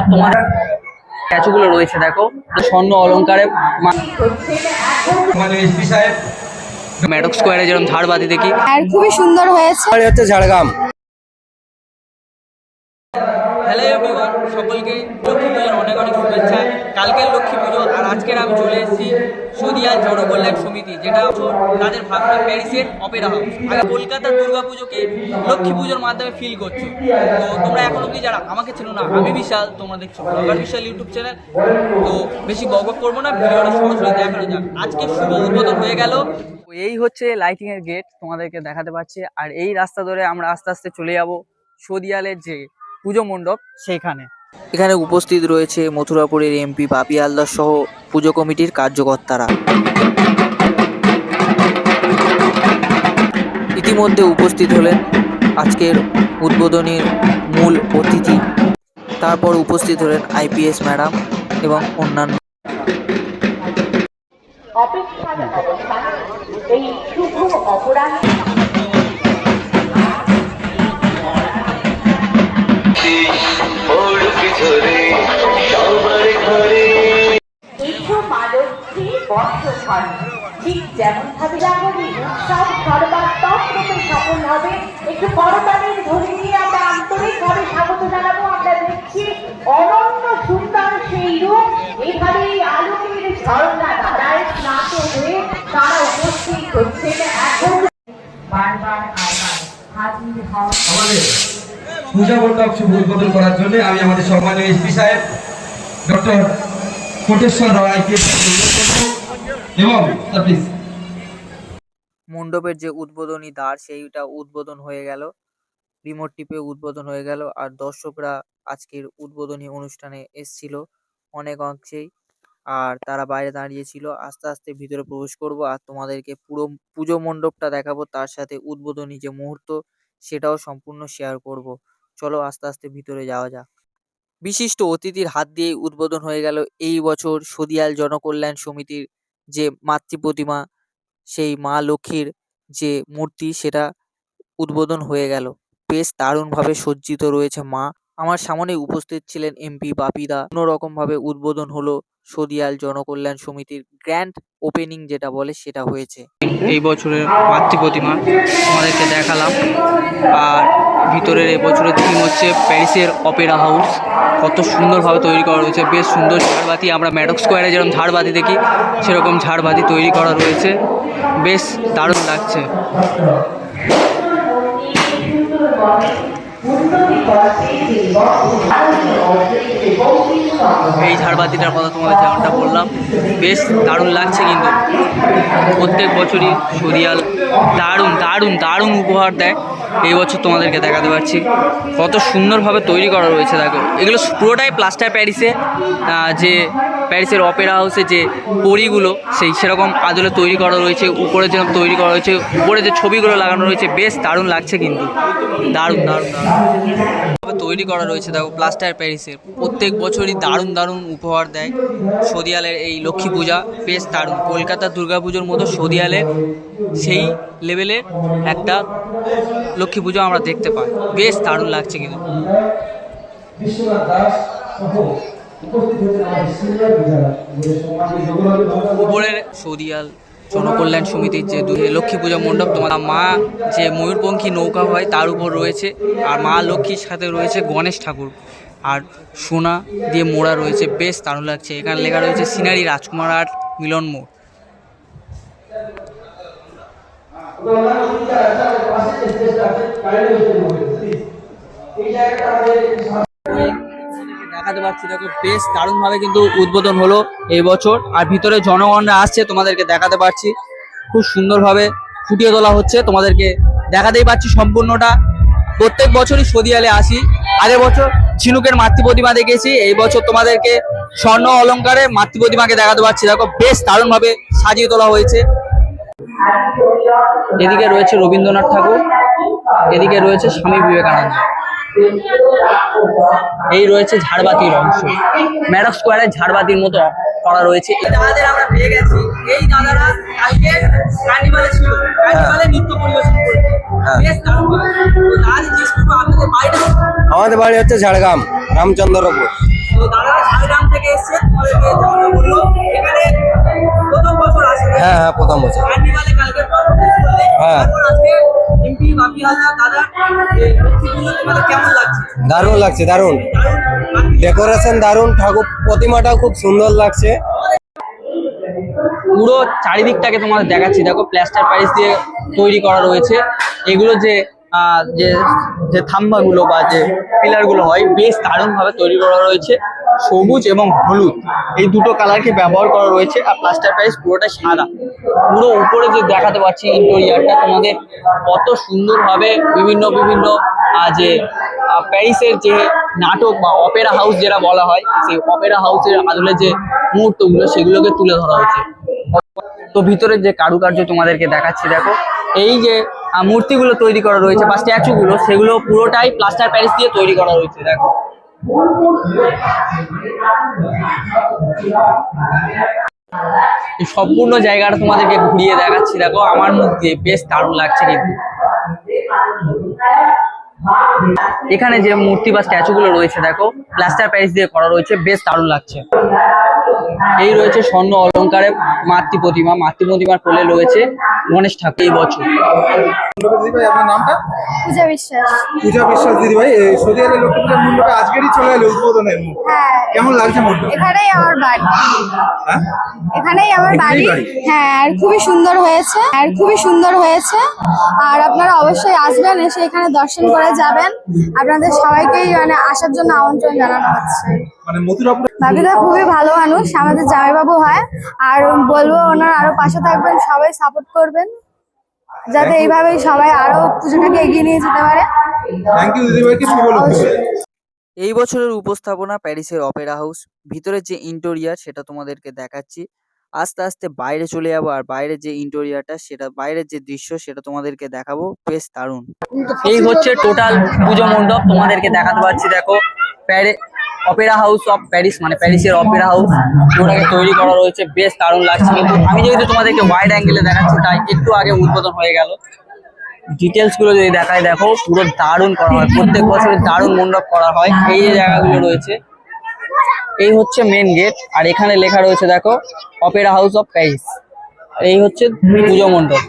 মণ্ডপ তোমার স্ট্যাচুগুলো রয়েছে দেখো। স্বর্ণ অলঙ্কারে আমাদের এসপি সাহেব। ম্যাডক স্কোয়ারে যেরকম ঝাড়বাতি দেখি। আর খুবই সুন্দর হয়েছে। বাড়ি হচ্ছে ঝাড়গ্রাম। হ্যালো এভরিওয়ান সকলকে অনেক অনেক শুভেচ্ছা কালকের লক্ষ্মী পুজো আর আজকের আমি চলে এসেছি সদিয়াল জনকল্যাণ সমিতি, যেটা তাদের ভাবনা প্যারিসের অপেরা হাউস আর কলকাতার দুর্গা পুজোকে লক্ষ্মী পুজোর মাধ্যমে ফিল করছ। তো তোমরা এখন অবধি যারা আমাকে চেনো না, আমি বিশাল, তোমরা দেখছ ব্লগার বিশাল ইউটিউব চ্যানেল তো বেশি বক করব না, ভিডিওটা সরাসরি দেখানো যাক। আজকে শুভ উদ্বোধন হয়ে গেল। এই হচ্ছে লাইটিং এর গেট তোমাদেরকে দেখাতে পাচ্ছি। আর এই রাস্তা ধরে আমরা আস্তে আস্তে চলে যাব সদিয়ালের যে পুজো মণ্ডপ, সেইখানে। এখানে উপস্থিত রয়েছে মথুরাপুরের এমপি বাপি হালদার সহ পুজো কমিটির কার্যকর্তারা। ইতিমধ্যে উপস্থিত হলেন আজকের উদ্বোধনীর মূল অতিথি। তারপর উপস্থিত হলেন আইপিএস ম্যাডাম এবং অন্যান্য। এই শুভ অপরাহ্নে। ঠিক যেমন ভাবে জাগরি উৎসব সর্বাত্মক রূপে সফল হবে। একটু করতালির ধ্বনি দিয়ে আমরা আন্তরিকভাবে স্বাগত জানাব। আমরা দেখছি অনন্য সুন্দর সেই রূপ। এভাবেই আলোকের ঝর্ণা ধারায় স্নাত হয়ে তারা উপস্থিত হচ্ছেন এখন। বারবার আবার হাজির আমাদের পূজা মণ্ডপ শুভ উদ্বোধন করার জন্য আমি আমাদের সম্মানীয় এসপি সাহেব, ডক্টর কোটেশ্বর রায়কে এবং মণ্ডপের যে উদ্বোধনী দ্বার, সেইটা উদ্বোধন হয়ে গেল। রিমোট টিপে উদ্বোধন হয়ে গেল আর দর্শকরা আজকের উদ্বোধনী অনুষ্ঠানে এসছিল অনেক অংশেই। আর তারা বাইরে দাঁড়িয়েছিল, আস্তে আস্তে ভিতরে প্রবেশ করব আর তোমাদেরকে পুরো পুজো মণ্ডপটা দেখাবো, তার সাথে উদ্বোধনী যে মুহূর্ত, সেটাও সম্পূর্ণ শেয়ার করব। চলো আস্তে আস্তে ভিতরে যাওয়া যাক। বিশিষ্ট অতিথির হাত দিয়ে উদ্বোধন হয়ে গেল এই বছর সদিয়াল জনকল্যাণ সমিতির যে মাতৃ প্রতিমা, সেই মা লক্ষ্মীর যে মূর্তি, সেটা উদ্বোধন হয়ে গেল। বেশ দারুণভাবে সজ্জিত রয়েছে মা। আমার সামনে উপস্থিত ছিলেন এমপি বাপিদা। ভাবে উদ্বোধন হলো সদিয়াল জনকল্যাণ সমিতির গ্র্যান্ড ওপেনিং যেটা বলে সেটা হয়েছে। এই বছরের মাতৃ প্রতিমা তোমাদেরকে দেখালাম। আর ভিতরের এই বছরের থিম হচ্ছে প্যারিসের অপেরা হাউস। কত সুন্দরভাবে তৈরি করা রয়েছে, বেশ সুন্দর ঝাড়বাতি। আমরা ম্যাডক স্কোয়ারে যেরকম ঝাড়বাতি দেখি, সেরকম ঝাড়বাতি তৈরি করা রয়েছে। বেশ দারুণ লাগছে। এই ঝাড়বাতিটার কথা তোমাদের যেমনটা বললাম, বেশ দারুণ লাগছে কিন্তু। প্রত্যেক বছরই সরিয়াল দারুণ দারুণ দারুণ উপহার দেয়। এই বছর তোমাদেরকে দেখাতে পারছি। কত সুন্দরভাবে তৈরি করা রয়েছে, দেখো। এগুলো পুরোটাই প্লাস্টার প্যারিসে যে প্যারিসের অপেরা হাউসে যে পরিগুলো, সেই সেরকম আদলে তৈরি করা রয়েছে, উপরে যেরকম তৈরি করা রয়েছে, উপরে যে ছবিগুলো লাগানো রয়েছে, বেশ দারুণ লাগছে কিন্তু। দারুণ দারুণ তৈরি করা রয়েছে, দেখো, প্লাস্টার প্যারিসের। প্রত্যেক বছরই দারুণ দারুণ উপহার দেয় সদিয়ালের এই লক্ষ্মী পূজা, বেশ দারুণ। কলকাতার দুর্গাপুজোর মতো সদিয়ালের সেই লেভেলের একটা লক্ষ্মী পুজো আমরা দেখতে পাই। বেশ দারুণ লাগছে কিন্তু। বিশ্বনাথ দাস উপরের সদিয়াল জনকল্যাণ সমিতির যে লক্ষ্মী পূজা মণ্ডপ তোমার মা যে ময়ূরপঙ্খী নৌকা হয় তার উপর রয়েছে আর মা লক্ষ্মীর সাথে রয়েছে গণেশ ঠাকুর আর সোনা দিয়ে মোড়া রয়েছে বেশ দারুণ লাগছে। এখানে লেখা রয়েছে সিনারি রাজকুমার আর্ট মিলন মোড়। দেখাতে পারছি, দেখো বেশ দারুণভাবে কিন্তু উদ্বোধন হলো এই বছর। আর ভিতরে জনগণরা আসছে, তোমাদেরকে দেখাতে পারছি। খুব সুন্দরভাবে ফুটিয়ে তোলা হচ্ছে, তোমাদেরকে দেখাতেই পাচ্ছি সম্পূর্ণটা। প্রত্যেক বছরই সদিয়ালে আসি। আগের বছর ঝিনুকের মাতৃ প্রতিমা দেখেছি। এই বছর তোমাদেরকে স্বর্ণ অলংকারে মাতৃ প্রতিমাকে দেখাতে পারছি। দেখো বেশ দারুণভাবে সাজিয়ে তোলা হয়েছে। এদিকে রয়েছে রবীন্দ্রনাথ ঠাকুর, এদিকে রয়েছে স্বামী বিবেকানন্দ। এই রয়েছে ঝাড়বাতির অংশ। ম্যাডক স্কোয়ারে ঝাড়বাতির মতো করা রয়েছে। এই দাদাদের আমরা পেয়ে গেছি। এই দাদারা কালকে কার্নিভালে ছিল। কার্নিভালে নৃত্য পরিবেশন করেছে। বেশ দারুণ। তো দাদা জিজ্ঞেস করব আপনাদের বাড়িটা আমাদের বাড়ি হচ্ছে ঝাড়গ্রাম রামচন্দ্রপুর তো তো ঝাড়গ্রাম থেকে এসছে। তোমাদেরকে যেমনটা বলল এখানে প্রথম বছর আসবে। হ্যাঁ হ্যাঁ প্রথম বছর। কার্নিভালে কালকে হ্যাঁ। দারুণ লাগছে দারুণ। ডেকোরেশন দারুণ ঠাকুর প্রতিমাটাও খুব সুন্দর লাগছে। পুরো চারিদিকটাকে তোমাদের দেখাচ্ছি। দেখো প্লাস্টার প্যারিস দিয়ে তৈরি করা রয়েছে। এগুলো যে যে যে থাম্বাগুলো বা যে পিলারগুলো হয়, বেশ দারুণভাবে তৈরি করা রয়েছে। সবুজ এবং হলুদ। এই দুটো কালারকে ব্যবহার করা রয়েছে আর প্লাস্টার প্রাইস পুরোটা সাদা। পুরো উপরে যে দেখাতে পাচ্ছি ইন্টেরিয়ারটা তোমাদের কত সুন্দরভাবে বিভিন্ন বিভিন্ন যে প্যারিসের যে নাটক বা অপেরা হাউস যেটা বলা হয়, সেই অপেরা হাউসের আদলে যে মুহূর্তগুলো সেগুলোকে তুলে ধরা হয়েছে। তো ভিতরের যে কারুকার্য তোমাদেরকে দেখাচ্ছি, দেখো। এই যে মূর্তিগুলো তৈরি করা রয়েছে বা স্ট্যাচুগুলো, সেগুলো পুরোটাই প্লাস্টার প্যারিস দিয়ে তৈরি করা রয়েছে, দেখো। সম্পূর্ণ জায়গাটা তোমাদেরকে ঘুরিয়ে দেখাচ্ছি, দেখো। আমার মধ্যে বেশ দারুণ লাগছে কিন্তু। এখানে যে মূর্তি বা স্ট্যাচু গুলো রয়েছে, দেখো, প্লাস্টার প্যারিস দিয়ে করা রয়েছে, বেশ দারুণ লাগছে। এই রয়েছে স্বর্ণ অলঙ্কারে মাতৃ প্রতিমা মাতৃ প্রতিমার কোলে রয়েছে গণেশ ঠাকুর এই বছর। দিদি আপনার নামটা? পূজা বিশ্বাস। পূজা বিশ্বাস দিদি সৌদি আরবের লক্ষ্মী পূজার মণ্ডপে আজকেরই চলে এলো উদ্বোধনের হ্যাঁ। কেমন লাগছে মণ্ডপ এখানেই আমার বাড়ি। হ্যাঁ? এখানেই আমার বাড়ি? হ্যাঁ আর খুবই সুন্দর হয়েছে। আর খুবই সুন্দর হয়েছে। আর আপনারা অবশ্যই আসবেন এসে এখানে দর্শন করে যাবেন। আপনাদের সবাইকেই মানে আসার জন্য আমন্ত্রণ জানানো হচ্ছে। মানে বাকিটা খুবই ভালো মানুষ আমাদের জামাইবাবু হয়। আর বলব ওনার আরও পাশে থাকবেন সবাই সাপোর্ট করবেন। যাতে এইভাবেই সবাই আরও পুজোটাকে এগিয়ে নিয়ে যেতে পারে। থ্যাংক ইউ দিদি শুভ লক্ষ্মী এই বছরের উপস্থাপনা প্যারিসের অপেরা হাউস। ভিতরের যে ইন্টেরিয়ার সেটা তোমাদেরকে দেখাচ্ছি। আস্তে আস্তে বাইরে চলে যাব আর বাইরের যে ইন্টেরিয়ারটা সেটা বাইরের যে দৃশ্য সেটা তোমাদেরকে দেখাবো। বেশ দারুণ। এই হচ্ছে টোটাল পুজো মণ্ডপ। তোমাদেরকে দেখাতে পাচ্ছি দেখো। প্যারে অপেরা হাউস অফ প্যারিস মানে প্যারিসের অপেরা হাউস ওটাকে তৈরি করা রয়েছে, বেশ দারুণ লাগছে কিন্তু আমি যেহেতু তোমাদেরকে ওয়াইড অ্যাঙ্গেলে দেখাচ্ছি, তাই একটু আগে উদ্বোধন হয়ে গেল। ডিটেলসগুলো যদি দেখায়, দেখো, পুরো দারুণ করা হয়, প্রত্যেক বছর দারুণ মণ্ডপ করা হয়, এই যে জায়গাগুলো রয়েছে। এই হচ্ছে মেন গেট আর এখানে লেখা রয়েছে, দেখো অপেরা হাউস অফ প্যারিস এই হচ্ছে পুজো মণ্ডপ।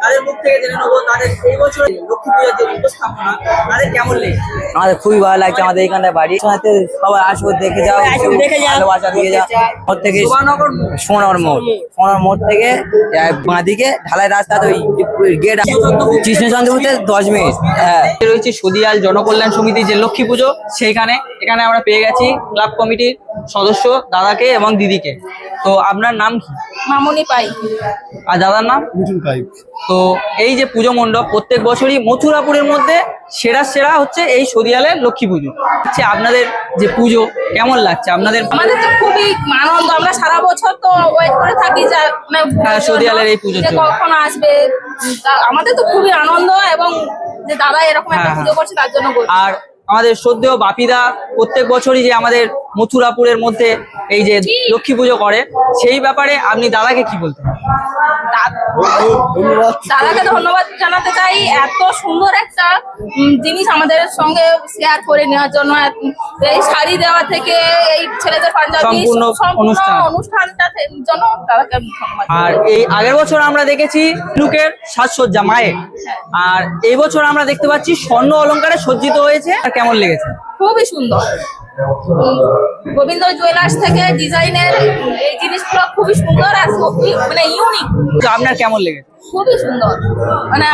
তাদের মুখ থেকে জেনে নেব তাদের এই বছর লক্ষ্মী পূজার যে উপস্থাপনা তাদের কেমন লেগেছে? আমাদের খুবই ভালো লাগছে আমাদের এখানে বাড়ি। সাথে সবাই আসব দেখে যাও দেখে যাও। ভালোবাসা দিয়ে যাও। থেকে সোনার মোড়। সোনার মোড় থেকে বাঁদিকে ঢালাই রাস্তা ওই গেট কৃষ্ণচন্দ্রপুরতে দশ মিনিট হ্যাঁ। রয়েছে সদিয়াল জনকল্যাণ সমিতি যে লক্ষ্মী পুজো সেইখানে এখানে আমরা পেয়ে গেছি ক্লাব কমিটির সদস্য দাদাকে এবং দিদিকে। তো আপনার নাম কি? মামনি পাই। আর দাদার নাম? তো এই যে পুজো মণ্ডপ প্রত্যেক বছরই মথুরাপুরের মধ্যে সেরা সেরা হচ্ছে এই সদিয়ালের লক্ষ্মী পুজো। হচ্ছে আপনাদের যে পুজো কেমন লাগছে? আপনাদের আমাদের তো খুবই আনন্দ। আমরা সারা বছর তো ওয়েট করে থাকি যা মানে হ্যাঁ, সদিয়ালের এই জন্য। কখন আসবে। আমাদের তো খুবই আনন্দ এবং যে দাদা এরকম একটা হ্যাঁ, পুজো করছে তার জন্য আর আমাদের শ্রদ্ধেয় বাপিদা প্রত্যেক বছরই যে আমাদের মথুরাপুরের মধ্যে এই যে লক্ষ্মী পুজো করে সেই ব্যাপারে আপনি দাদাকে কি বলতেন দাদাকে ধন্যবাদ জানাতে চাই। এত সুন্দর একটা জিনিস আমাদের সঙ্গে শেয়ার করে নেওয়ার জন্য। এই শাড়ি দেওয়া থেকে এই ছেলেদের পাঞ্জাবি সম্পূর্ণ সম্পূর্ণ অনুষ্ঠান। অনুষ্ঠানটা জন্য দাদাকে আর এই আগের বছর আমরা দেখেছি লুকের সাজসজ্জা মায়ের। আর এই বছর আমরা দেখতে পাচ্ছি স্বর্ণ অলংকারে সজ্জিত হয়েছে। আর কেমন লেগেছে? খুবই সুন্দর। গোবিন্দ জুয়েলার্স থেকে ডিজাইনের এই জিনিসগুলো খুবই সুন্দর আর খুবই মানে ইউনিক আপনার কেমন লেগেছে? খুবই সুন্দর। মানে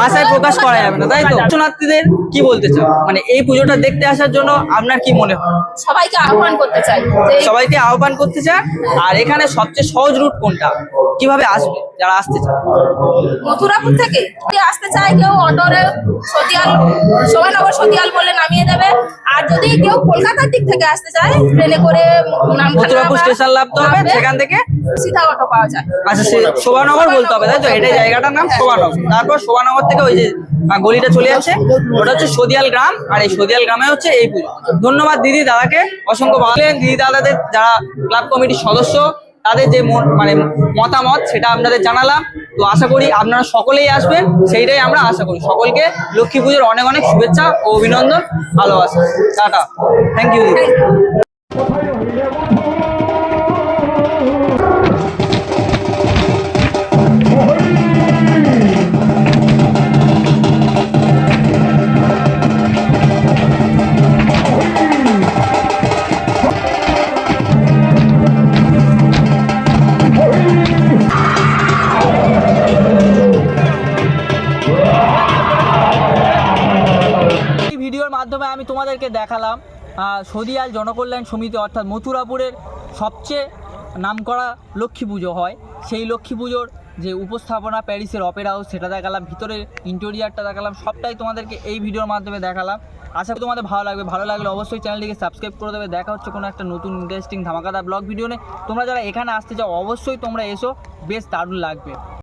ভাষায় প্রকাশ করা যাবে না তাই তো? দর্শনার্থীদের কি বলতে চাও? মানে এই পুজোটা দেখতে আসার জন্য আপনার কি মনে হয়? সবাইকে আহ্বান করতে চাই সবাইকে আহ্বান করতে চান আর এখানে সবচেয়ে সহজ রুট কোনটা? কীভাবে আসবে? যারা আসতে চান মথুরাপুর থেকে যদি আসতে চায় কেউ অটোরে সতিয়াল শোভানগর সতিয়াল বলে নামিয়ে দেবে। আর যদি কেউ কলকাতার দিক থেকে আসতে চায় ট্রেনে করে মথুরাপুর স্টেশন লাভতে হবে সেখান থেকে? সিধা অটো পাওয়া যায়। আচ্ছা শোভানগর বলতে হবে তাই তো? এটা জায়গাটার নাম শোভানগর। তারপর শোভানগর থেকে ওই যে গলিটা চলে যাচ্ছে। ওটা হচ্ছে সদিয়াল গ্রাম, আর এই সদিয়াল গ্রামে হচ্ছে এই পুজো। ধন্যবাদ দিদি দাদাকে, অসংখ্য ভালো দিদি দাদাদের যারা ক্লাব কমিটির সদস্য, তাদের যে মন মতামত, সেটা আপনাদের জানালাম। তো আশা করি আপনারা সকলেই আসবেন, সেইটাই আমরা আশা করি। সকলকে লক্ষ্মী পুজোর অনেক অনেক শুভেচ্ছা ও অভিনন্দন, ভালোবাসা। টাটা। থ্যাংক ইউ আমি তোমাদেরকে দেখালাম সদিয়াল জনকল্যাণ সমিতি অর্থাৎ মথুরাপুরের সবচেয়ে নামকরা লক্ষ্মী পুজো হয়। সেই লক্ষ্মী পুজোর যে উপস্থাপনা প্যারিসের অপেরা হাউস সেটা দেখালাম, ভিতরের ইন্টেরিয়ারটা দেখালাম, সবটাই তোমাদেরকে এই ভিডিওর মাধ্যমে দেখালাম। আশা করি তোমাদের ভালো লাগবে। ভালো লাগলে অবশ্যই চ্যানেলটিকে সাবস্ক্রাইব করে দেবে। দেখা হচ্ছে কোনো একটা নতুন ইন্টারেস্টিং ধামাকাদার ব্লগ ভিডিও নিয়ে তোমরা যারা এখানে আসতে চাও, অবশ্যই তোমরা এসো। বেশ দারুণ লাগবে।